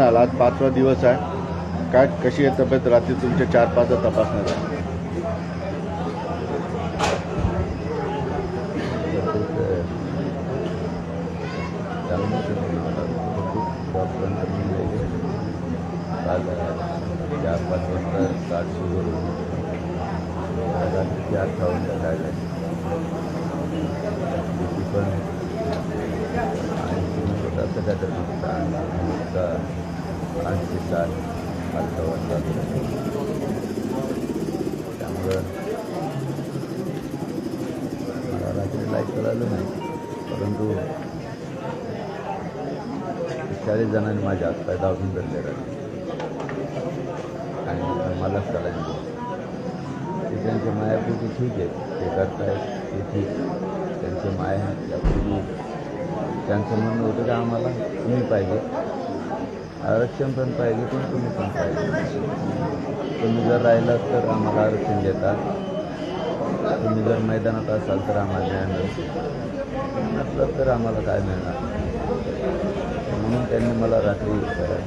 आला आज पाचवा दिवस आहे. काय कशी आहे तब्येत? रात्री तुमच्या चार पाच तपासण्यात आहे. काल चार पाच वाजता स्टार्ट सुरू होतं रात्रीची अठ्ठावन्न काढले तिची पण ऐंशी मिनिट असं काय तर ऐंशी साठ त्यामुळं मला रात्री लाइट कळालं नाही. परंतु चाळीस जणांनी माझ्या हातपाय दाबून धरले राहिले आणि मलाच चालायला ते त्यांच्या मायापोटी ठीक आहे. ते करतायत ते ठीक. त्यांचे माया यापूर्वी त्यांचं म्हणणं होतं का आम्हाला तुम्ही पाहिजे. आरक्षण पण पाहिजे पण तुम्ही पण पाहिजे. तुम्ही जर राहिलात तर आम्हाला आरक्षण देतात. तुम्ही जर मैदानात असाल तर आम्हाला न्याय मिळेल नसलं तर आम्हाला काय मिळणार? म्हणून त्यांनी मला रात्री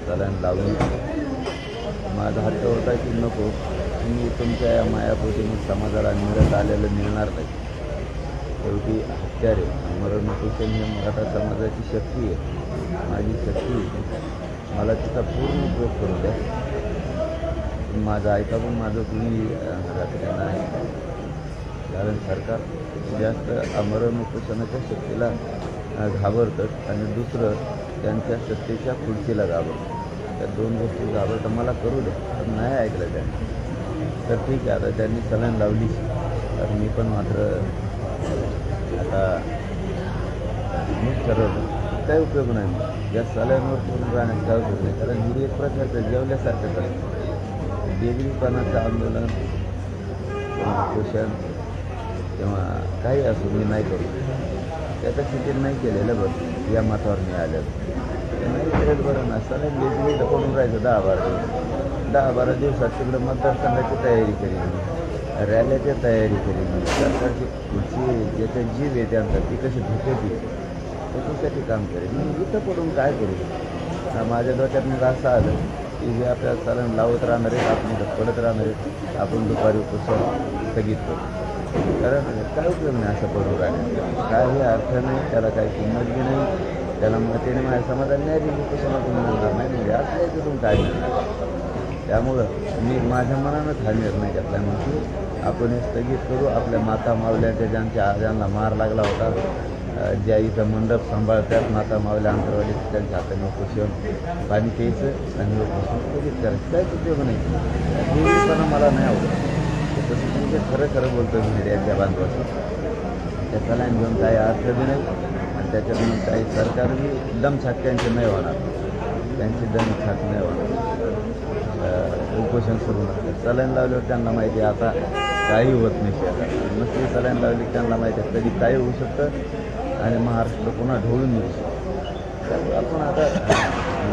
चालायला लावली. माझा हट्ट होता की नको तुम्ही तुमच्या या मायापोटी मग समाजाला मिळत आलेलं मिळणार नाही. शेवटी हत्यारे मरणोपेक्षण हे मराठा समाजाची शक्ती आहे. माझी शक्ती आहे. मला तिचा पूर्ण उपयोग करू द्या माझं ऐका पण माझं तुम्ही राजकारण रात्री नाही. कारण सरकार जास्त आमरण उपोषणाच्या शक्तीला अ, घाबरतं आणि दुसरं त्यांच्या सत्तेच्या खुर्चीला घाबरतं. त्या दोन गोष्टी घाबरतं. मला करू द्या पण नाही ऐकलं त्यांनी. तर ठीक आहे. आता त्यांनी सलाईन लावली. तर मी पण मात्र आता मीच ठरवलं. काही उपयोग नाही. मला या सलाईनवर पूर्ण राहण्यात काय नाही कारण ही एक प्रकारचं जेवल्यासारखं आहे बेगरीपणाचं आंदोलन किंवा पोषण किंवा काही असो मी नाही करू. कॅपॅसिटी नाही केलेलं बरं या मतावर मी आलं. ते नाही केलेलं बरं ना. सगळ्यात बेसिकली पडून राहायचं दहा बारा दिवस. दहा बारा दिवसात तिकडं मतदारसंघाची तयारी केली मी. रॅल्याची तयारी केली मी. सरकारची जे काही जीव आहे त्यांचा ती कशी धुकेची त्याच्यासाठी काम करेल मी इथं पडून काय करू? हा, माझ्या डोक्यात मग असं आलं की हे आपल्या चालन लावत राहणार आहेत आपण पडत राहणार आहेत आपण दुपारी उपोषण स्थगित करू. कारण काय उपयोग नाही असं पडू राहण्यात काही अर्थ नाही त्याला काही किंमत बी नाही त्याला मग त्याने माझ्या समाजात नाही दिली उपोषणातून मिळणार नाही म्हणजे असं काय तिथून काय मिळणार त्यामुळं मी माझ्या मनानंच हा निर्णय घेतला. म्हणजे आपण हे स्थगित करू. आपल्या माता मावल्याच्या ज्यांच्या आजांना मार लागला होता ज्या इथं मंडप सांभाळतात माता मावल्या अंतरवाडीत त्यांच्या हाताने उपोषण पाणी प्यायचं आणि उपोषण करायचं काहीच उपयोग नाही. हे मला नाही आवडत. तसं म्हणजे खरं खरं बोलतो मीडियाच्या बांधवाचं त्या लाईन घेऊन काही अर्थ बी नाही आणि त्याच्यातून काही सरकार बी दमछाक त्यांचे नाही होणार. त्यांची दमछाक नाही होणार. उपोषण सुरू नसतं सलाईन लावल्यावर त्यांना माहिती आहे आता काही होत नाही शेतात. नसली सलाईन लावली त्यांना माहिती आहे कधी काही होऊ शकतं. आणि महाराष्ट्र पुन्हा ढवळून येऊ. त्यामुळे आपण आता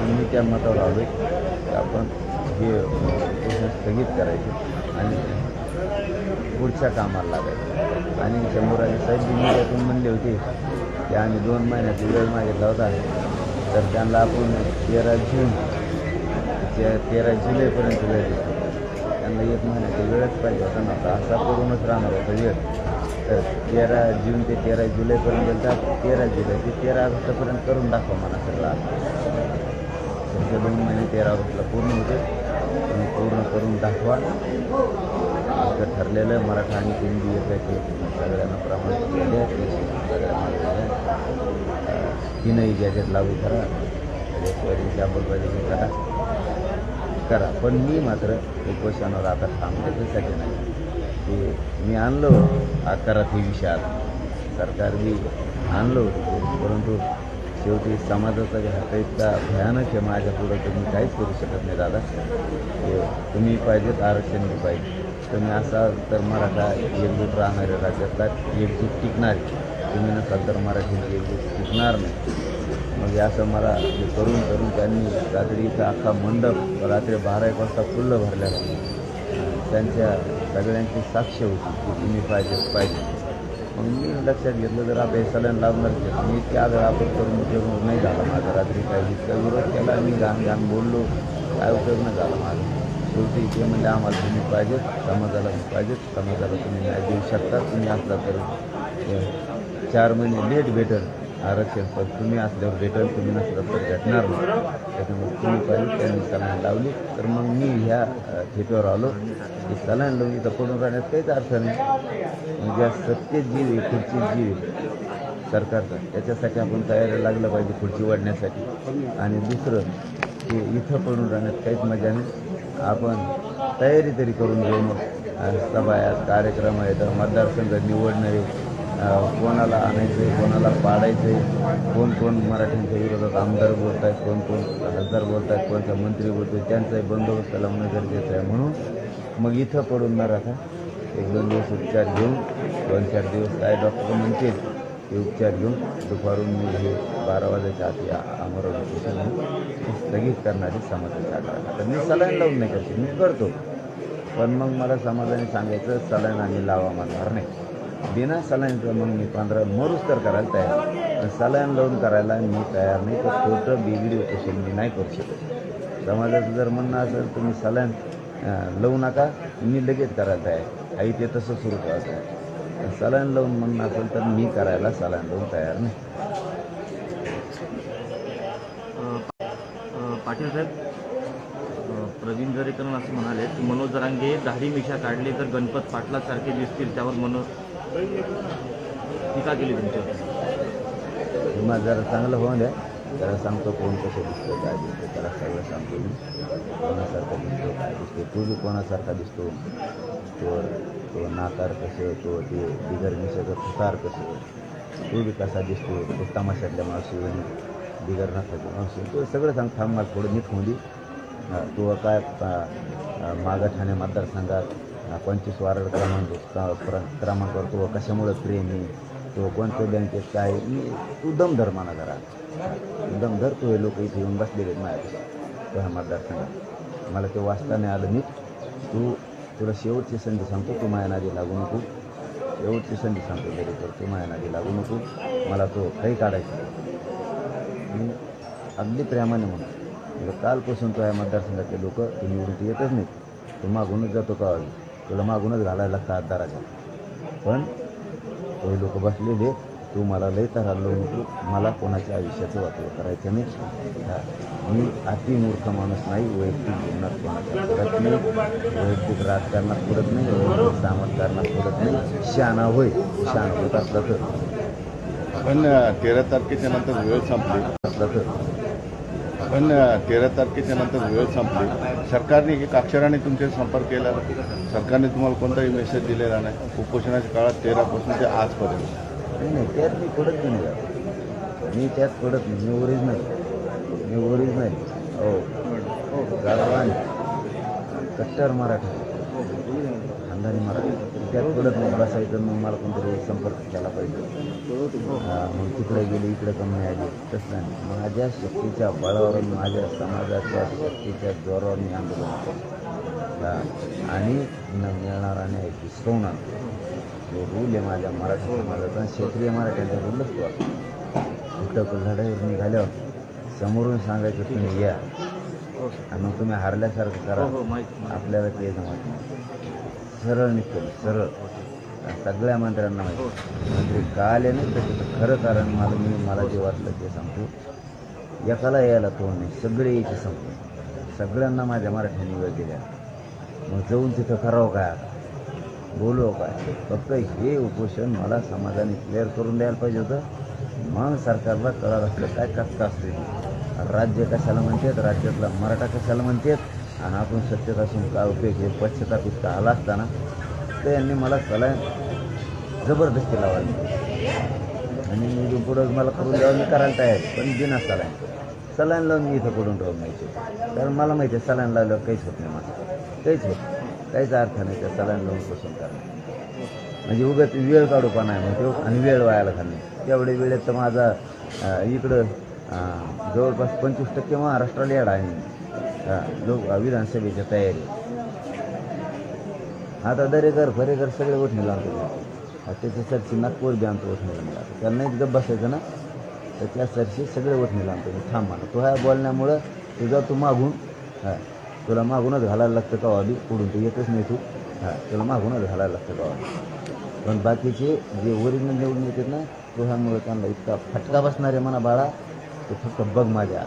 मी त्या मतावर आलो की आपण हे उपोषण स्थगित करायचे आणि पुढच्या कामाला लागायचं. आणि शंभूराजे साहेब बी मीडियातून म्हणले होते की आम्ही दोन महिन्यात वेळ मागितला होता. तर त्यांना आपण तेरा जून ते तेरा जुलैपर्यंत वेळ दिला. त्यांना एक महिन्याचा वेळच पाहिजे होता नव्हता असा करूनच राहणार होता वेळ. तर तेरा जून ते तेरा जुलैपर्यंत गेलता. तेरा जुलै ते तेरा ऑगस्टपर्यंत करून दाखवा मला सगळा तुमचे दोन महिने तेरा ऑगस्टला पूर्ण होते. तुम्ही पूर्ण करून दाखवा. आमचं ठरलेलं आहे मराठा आणि हिंदी एकाचे सगळ्यांना प्रमाणित केले सगळ्यांना तीनही गॅजेट लागू करा. रेशवारीची अंमलबजावणी करा. करा. पण मी मात्र उपोषणावर आता थांबतो त्यासाठी नाही ते मी आणलं होतं. आकारात हे विषय आला. सरकार बी आणलं होतं. परंतु शेवटी समाजाचा जे हात इतका भयानक आहे माझ्या पुढं तर मी काहीच करू शकत नाही दादा. तुम्ही पाहिजेत आरक्षण मी पाहिजे. तुम्ही असाल तर मराठा एकजूट राहणारे राज्यातला एकजूट टिकणार तुम्ही नसाल तर मराठीची एकजूट टिकणार नाही. मग असं मला हे करून करून त्यांनी रात्रीचा अख्खा मंडप रात्री बारा एक वाजता फुल्लं भरल्या. त्यांच्या सगळ्यांची साक्ष होती की तुम्ही पाहिजे पाहिजे. मग मी लक्षात घेतलं जर आता सलन लावणार मी त्या वेळा आपण करून उपयोग नाही झाला माझा. रात्री काही इतका विरोध केला मी घाण घाण बोललो काय उपयोग नाही झाला माझा. शेवटी ते म्हणजे आम्हाला तुम्ही पाहिजेत समाजाला तुम्ही पाहिजेत समाजाला तुम्ही न्याय देऊ शकता तुम्ही असला तर चार महिने लेट भेटेल. आरक्षण पण तुम्ही असल्यावर रिटर्न तुम्ही नसलं तर भेटणार नाही. त्याच्यामुळे तुम्ही पाहिजे त्यांनी सलाईन लावली. तर मग मी ह्या अ, आलो. की सलाईन लावून इथं पडून राहण्यात काहीच अर्थ नाही. म्हणजे या सत्तेत जीव आहे खुर्ची जीव आहे सरकारचा त्याच्यासाठी आपण तयारी लागलं पाहिजे खुर्ची वाढण्यासाठी आणि दुसरं की इथं पडून राहण्यात काहीच मजा नाही. आपण तयारी तरी करून घेऊ मग. सभा आहेत कार्यक्रम आहेत मतदारसंघ निवडणारे कोणाला आणायचं आहे कोणाला पाडायचं आहे कोण कोण मराठ्यांच्या विरोधात आमदार बोलत आहेत कोण कोण खासदार बोलत आहेत कोणता मंत्री बोलतो आहे त्यांचाही बंदोबस्त लावणं गरजेचं आहे म्हणून मग इथं पडून न राहता एक दोन दिवस उपचार घेऊन दोन चार दिवस काय डॉक्टर म्हणतील ते उपचार घेऊन दुपारून मी हे बारा वाजायच्या आधी अमरावती स्थगित करणारी समाजाची आढावा तर मी सलाईन लावून नाही करते मी करतो. पण मग मला समाजाने सांगायचं सलाईन आम्ही लावा म्हणणार नाही. बिना सलाईनचं मग मी पंधरा मरूच तर करायला तयार पण सलाईन लावून करायला मी तयार नाही तर छोटं बिगडी उपोषण मी नाही करू शकत. समाजाचं जर म्हणणं असेल तुम्ही सलाईन लावू नका मी लगेच करायला तयार आई ते तसं सुरू करायचं आहे. सलाईन लावून म्हणणं असेल तर मी करायला सलाईन लावून तयार नाही. पाटील साहेब प्रवीण दरेकर असं म्हणाले की मनोज रांगे दाढी मिशा काढले तर गणपत पाटलासारखे दिसतील त्यावर मनो टीका केली तुमच्या किंवा जरा चांगलं होऊन द्या. त्याला सांगतो कोण कसं दिसतं काय दिसतो त्याला सगळं सांगतो मी. कोणासारखा दिसतो काय दिसतो तू बी कोणासारखा दिसतो तो तो नाकार कसं तो ते बिगर मिशाचं फुतार कसं तू बी कसा दिसतो तो तमाशातल्या मावशी बिगर नाकाच्या मावशी तो सगळं सांग थांब मला थोडं नीट होऊन दे. तू तो काय अ, मागं ठाणे मतदारसंघात पंचवीस वार्ड क्रमांक प्र- क्रमांकावर तो कशामुळं प्रेमी तो कोणत्या बँकेत काय मी तू दमधर माना जरा दमधर तो हे लोक इथे येऊन बसलेले आहेत माझ्या तो ह्या मतदारसंघात मला ते वाचता नाही आलं मी तू तुला शेवटची संधी सांगतो तू माझ्या नादी लागू नको शेवटची संधी सांगतो तरी तर तू माझ्या नादी लागू नको मला तो काही काढायचा मी अगदी प्रेमाने म्हणतो कालपासून तो या मतदारसंघातले लोक तू निवडून येतच नाहीत तू मागूनच जातो का तुला मागूनच घालायला लागतं हातदाराच्या पण तो लोक बसलेले तू मला लय तर हल्लो नको. मला कोणाच्या आयुष्याचं वाटव करायचं नाही. मी अति मूर्ख माणूस नाही वैयक्तिक जीवनात कोणाच्या पुरत नाही. वैयक्तिक राजकारणात पुरत नाही वैयक्तिक सामर्थकारणात पुरत नाही. शहाणा होय शहाणा होत असला तर. पण तेरा तारखेच्या नंतर वेळ संपली. असला तर. पण तेरा तारखेच्या नंतर वेळ संपली. सरकारने एक अक्षराने तुमचे संपर्क केला. सरकारने तुम्हाला कोणताही मेसेज दिलेला नाही. उपोषणाच्या काळात तेरापासून ते आजपर्यंत. नाही त्यात मी पडत नाही मी त्यात पडत नाही. मी ओरिजिनल मी ओरिजिनल हो. गावरान कट्टर मराठा. खानदानी मराठी. त्यात पडत नाही बसायचं मग मला कोणतरी संपर्क केला पाहिजे. हा, मग तिकडे गेले इकडे कमी आली. तसं नाही. माझ्या शक्तीच्या बळावर माझ्या समाजाच्या शक्तीच्या जोरावर मी आंदोलन हा, आणि न मिळणारा हिसकवून आणतो जो रूल आहे माझ्या मराठी समाजाचा क्षेत्रीय मराठ्यांचा रूलच तो कुठं लढाईवर निघाल्यावर समोरून सांगायचं तुम्ही या. आणि मग तुम्ही हारल्यासारखं हो करा हो माहीत. आपल्याला ते जमत नाही. सरळ निघतो सरळ. सगळ्या मंत्र्यांना माहिती मंत्री का आले नाही त्याचं खरं कारण मला मी मला जे वाटलं ते सांगतो. एकाला यायला तो नाही सगळे यायचे सांगतो सगळ्यांना माझ्या मराठ्यांनी वेळ दिल्या. मग जाऊन तिथं करावं काय? बोलू काय? फक्त हे उपोषण मला समाजाने क्लिअर करून द्यायला पाहिजे होतं. मग सरकारला कळत असलं काय कसं असते राज्य कशाला म्हणतात? राज्यातला मराठा कशाला म्हणतात? आणि आपण सत्तेत असून काय उपयोग हे पश्चाताप इतका आला असताना तर यांनी मला कला जबरदस्ती लावायला आणि मी पुढं मला करून द्यावं मी करायला तयार पण बिना सलाईन सलाईन लावून मी इथं पडून राहून नाही कारण मला माहिती आहे सलाईन लावल्यावर काहीच होत नाही माझं. काहीच होत काहीच अर्थ नाही त्या सलाईन लावून पसंत करणं म्हणजे उगाच वेळ काढू पण आहे मग आणि वेळ वायाला घालणे तेवढ्या वेळेत तर माझा इकडं जवळपास पंचवीस टक्के महाराष्ट्राला येडा आहे. अं, लोक विधानसभेच्या तयारी. आता दरेकर फरेकर सगळे उठणे लागतो त्याच्या सरशी नागपूर बी आणतो उठणे मला त्यांना एक गप बसायचं ना? तर त्या सरशी सगळे उठणे आणतो थांबा थांब तो ह्या बोलण्यामुळं तुझा तू मागून हा तुला मागूनच घालायला लागतं का वाबी पुढून तू येतच नाही तू. हां तुला मागूनच घालायला लागतं का पण बाकीचे जे ओरिजिनल निवडून येतात ना तो ह्यामुळं त्यांना इतका फटका बसणारे म्हणा बाळा तो फक्त बघ माझ्या.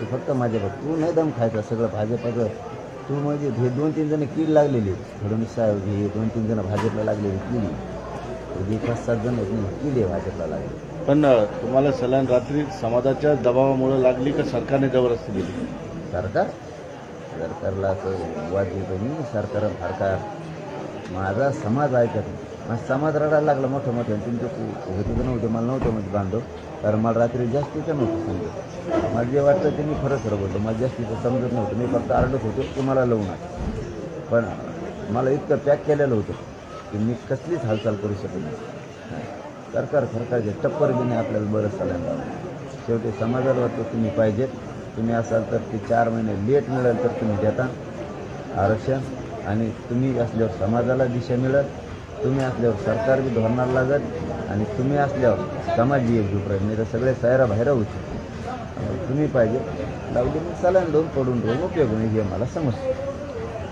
तू फक्त माझ्या बघ तू नाही दम खायचा सगळं भाजपाचं. तू म्हणजे हे दोन तीन जण कीड लागलेली. फडणवीस साहेब हे दोन तीन जण भाजपला लागलेली किडी. हे पाच सात जण किडी आहे भाजपला लागली. पण तुम्हाला सलाईन रात्री समाजाच्या दबावामुळे लागली का सरकारने जबरदस्ती दिली सरकार? सरकारला वाद देतो मी सरकार सरकार माझा समाज ऐकत नाही. मग समाज रडायला लागला मोठं मोठं तुमचं होतं तर नव्हतं मला नव्हतं म्हणजे बांधव कारण मला रात्री जास्तीचं नव्हतं समजत. मला जे वाटतं ते मी खरं खरं बोलतो मला जास्तीचं समजत नव्हतं. मी फक्त आरडत होतो की मला लावून पण मला इतकं पॅक केलेलं होतं की मी कसलीच हालचाल करू शकत नाही. सरकार सरकारचे टप्पर घेणे नाही आपल्याला बरंच चालायला शेवटी समाजाला वाटतं तुम्ही पाहिजेत. तुम्ही असाल तर ते चार महिने लेट मिळेल तर तुम्ही देता. आरक्षण. आणि तुम्ही असल्यावर समाजाला दिशा मिळेल. तुम्ही असल्यावर सरकार बी धोरणाला लागत आणि तुम्ही असल्यावर समाज बी एकजूट राहील नाही तर सगळे सैरा बाहेर होऊ होते तुम्ही पाहिजे. लावली मग सलाईन दोन पडून राहून उपयोग नाही हे मला समजतं.